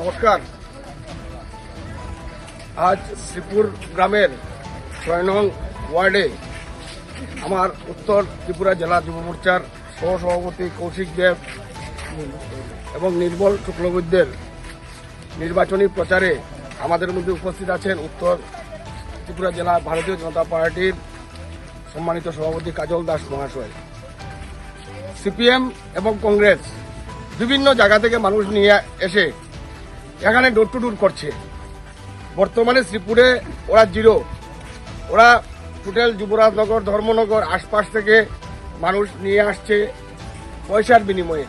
নমস্কার। আজ শ্রীপুর গ্রামের ছয় নং ওয়ার্ডে আমার উত্তর ত্রিপুরা জেলা যুব মোর্চার সহসভাপতি কৌশিক দেব এবং নির্মল শুক্লবৈদ্যের নির্বাচনী প্রচারে আমাদের মধ্যে উপস্থিত আছেন উত্তর ত্রিপুরা জেলা ভারতীয় জনতা পার্টির সম্মানিত সভাপতি কাজল দাস মহাশয়। সিপিএম এবং কংগ্রেস বিভিন্ন জায়গা থেকে মানুষ নিয়ে এসে এখানে ডোর টু ডোর করছে। বর্তমানে শ্রীপুরে ওরা জিরো। ওরা টোটাল যুবরাজনগর, ধর্মনগর আশপাশ থেকে মানুষ নিয়ে আসছে পয়সার বিনিময়ে।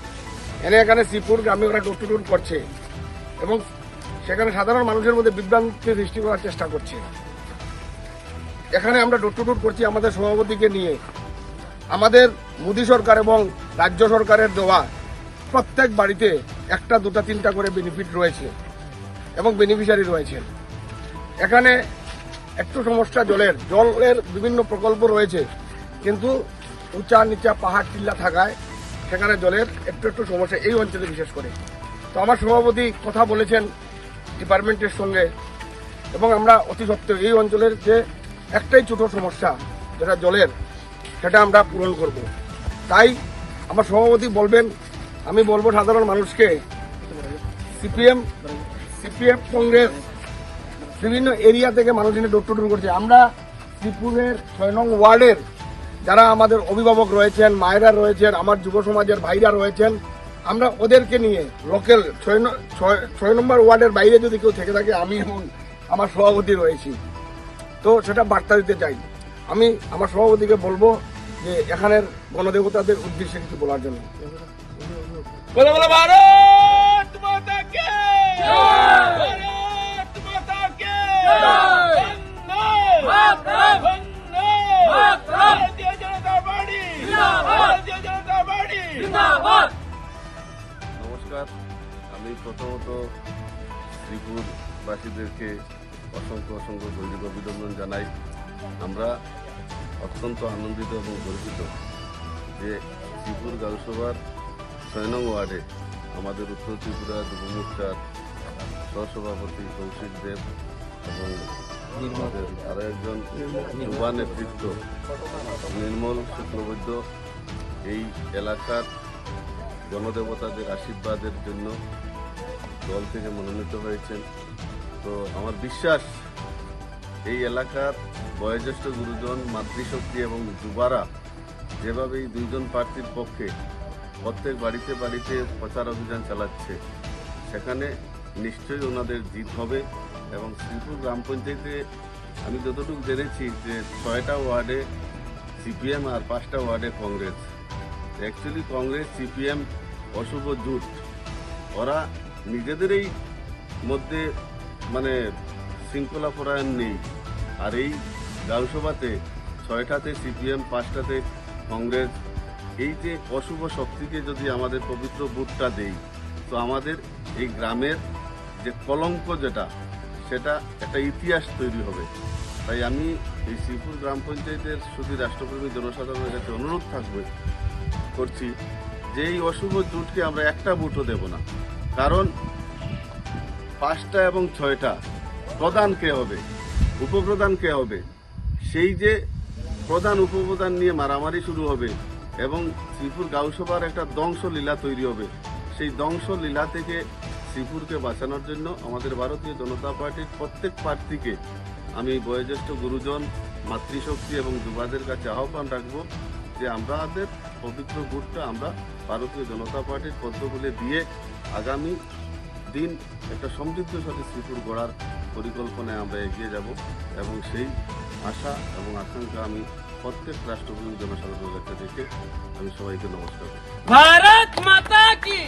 এনে এখানে শ্রীপুর গ্রামে ওরা ডোর টু ডোর করছে এবং সেখানে সাধারণ মানুষের মধ্যে বিভ্রান্তি সৃষ্টি করার চেষ্টা করছে। এখানে আমরা ডোর টু ডোর করছি আমাদের সভাপতিকে নিয়ে। আমাদের মোদী সরকার এবং রাজ্য সরকারের দেওয়া প্রত্যেক বাড়িতে একটা, দুটা, তিনটা করে বেনিফিট রয়েছে। এবং বেনিফিশিয়ারি রয়েছেন। এখানে একটু সমস্যা, জলের। জলের বিভিন্ন প্রকল্প রয়েছে, কিন্তু উঁচা নিচা পাহাড় টিল্লা থাকায় সেখানে জলের একটু একটু সমস্যা এই অঞ্চলে বিশেষ করে। তো আমার সভাপতি কথা বলেছেন ডিপার্টমেন্টের সঙ্গে, এবং আমরা অতি সত্ত্বেও এই অঞ্চলের যে একটাই ছোট সমস্যা, যেটা জলের, সেটা আমরা পূরণ করব। তাই আমার সভাপতি বলবেন, আমি বলব সাধারণ মানুষকে, সিপিএম সিপিএফ কংগ্রেস, বিভিন্ন এরিয়া থেকে মানুষ এনে ডোর টু করছে। আমরা শ্রীপুরের ছয় নং ওয়ার্ডের যারা আমাদের অভিভাবক রয়েছেন, মায়েরা রয়েছেন, আমার যুব সমাজের ভাইরা রয়েছেন, আমরা ওদেরকে নিয়ে লোকাল ছয় ছয় নম্বর ওয়ার্ডের বাইরে যদি কেউ থেকে থাকে, আমি এবং আমার সভাপতি রয়েছি। তো সেটা বার্তা দিতে চাই। আমি আমার সভাপতিকে বলব যে এখানের গণদেবতাদের উদ্দেশ্যে কিছু বলার জন্য। ভারত আমি প্রথমত শ্রীপুরবাসীদেরকে অসংখ্য অসংখ্য দৈনিক অভিনন্দন জানাই। আমরা অত্যন্ত আনন্দিত এবং গর্বিত যে শ্রীপুর গাউসভার ছয় নং ওয়ার্ডে আমাদের উত্তর ত্রিপুরা যুব মোর্চার সহসভাপতি কৌশিক দেব এবং আমাদের একজন যুবা নেতৃত্ব নির্মল শুক্লবৈদ্য এই এলাকার গণদেবতাদের আশীর্বাদের জন্য দল থেকে মনোনীত হয়েছেন। তো আমার বিশ্বাস, এই এলাকার বয়োজ্যেষ্ঠ গুরুজন, মাতৃশক্তি এবং যুবারা যেভাবে এই দুইজন প্রার্থীর পক্ষে প্রত্যেক বাড়িতে বাড়িতে প্রচার অভিযান চালাচ্ছে, সেখানে নিশ্চয়ই ওনাদের জিত হবে এবং শ্রীপুর গ্রাম পঞ্চায়েতে আমি যতটুকু জেনেছি যে ছয়টা ওয়ার্ডে সিপিএম আর পাঁচটা ওয়ার্ডে কংগ্রেস। অ্যাকচুয়ালি কংগ্রেস, সিপিএম, অশুভ জোট, ওরা নিজেদেরই মধ্যে মানে শৃঙ্খলা পরায়ণ নেই। আর এই গাউসভাতে ছয়টাতে, সিপিএম, পাঁচটাতে কংগ্রেস, এই যে অশুভ শক্তিকে যদি আমাদের পবিত্র বুটটা দেই, তো আমাদের এই গ্রামের যে কলঙ্ক যেটা, সেটা একটা ইতিহাস তৈরি হবে। তাই আমি এই শ্রীপুর গ্রাম পঞ্চায়েতের শুধু রাষ্ট্রপ্রেমী জনসাধারণের কাছে অনুরোধ থাকবে, করছি যে এই অশুভ জোটকে আমরা একটা বুটও দেব না। কারণ পাঁচটা এবং ছয়টা প্রধান কে হবে? উপপ্রধান কে হবে? সেই যে প্রধান উপপ্রধান নিয়ে মারামারি শুরু হবে এবং শ্রীপুর গাউসভার একটা ধ্বংস লীলা তৈরি হবে, সেই ধ্বংস লীলা থেকে শ্রীপুরকে বাঁচানোর জন্য আমাদের ভারতীয় জনতা পার্টির প্রত্যেক প্রার্থীকে আমি বয়োজ্যেষ্ঠ গুরুজন, মাতৃশক্তি এবং যুবাদের কাছে আহ্বান রাখব যে আমাদের পবিত্র ভোটটা আমরা ভারতীয় জনতা পার্টির পদ্মগুলি দিয়ে আগামী দিন একটা সমৃদ্ধশালী শ্রীপুর গড়ার পরিকল্পনায় আমরা এগিয়ে যাব এবং সেই আশা এবং আকাঙ্ক্ষা আমি প্রত্যেক রাষ্ট্রপতি জনসাধারণের কাছে দেখে আমি সবাইকে নমস্কার ভারত মাতা কি?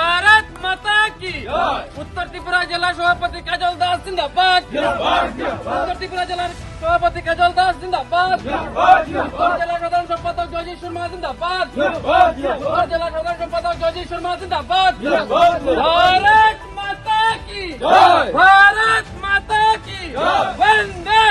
ভারত মাতা কি? উত্তর ত্রিপুরা জেলা সভাপতি কাজল দাস জিন্দাবাদ। উত্তর ত্রিপুরা জেলার সভাপতি কাজল দাস জিন্দাবাদ। জেলা সাধারণ সম্পাদক জয়জিৎ শর্মা জিন্দাবাদ। জেলা जिंदाबाद उत्तर जिला साधारण संपादक जयजी शर्मा जिंदाबाद भारत माता की भारत माता की वंदे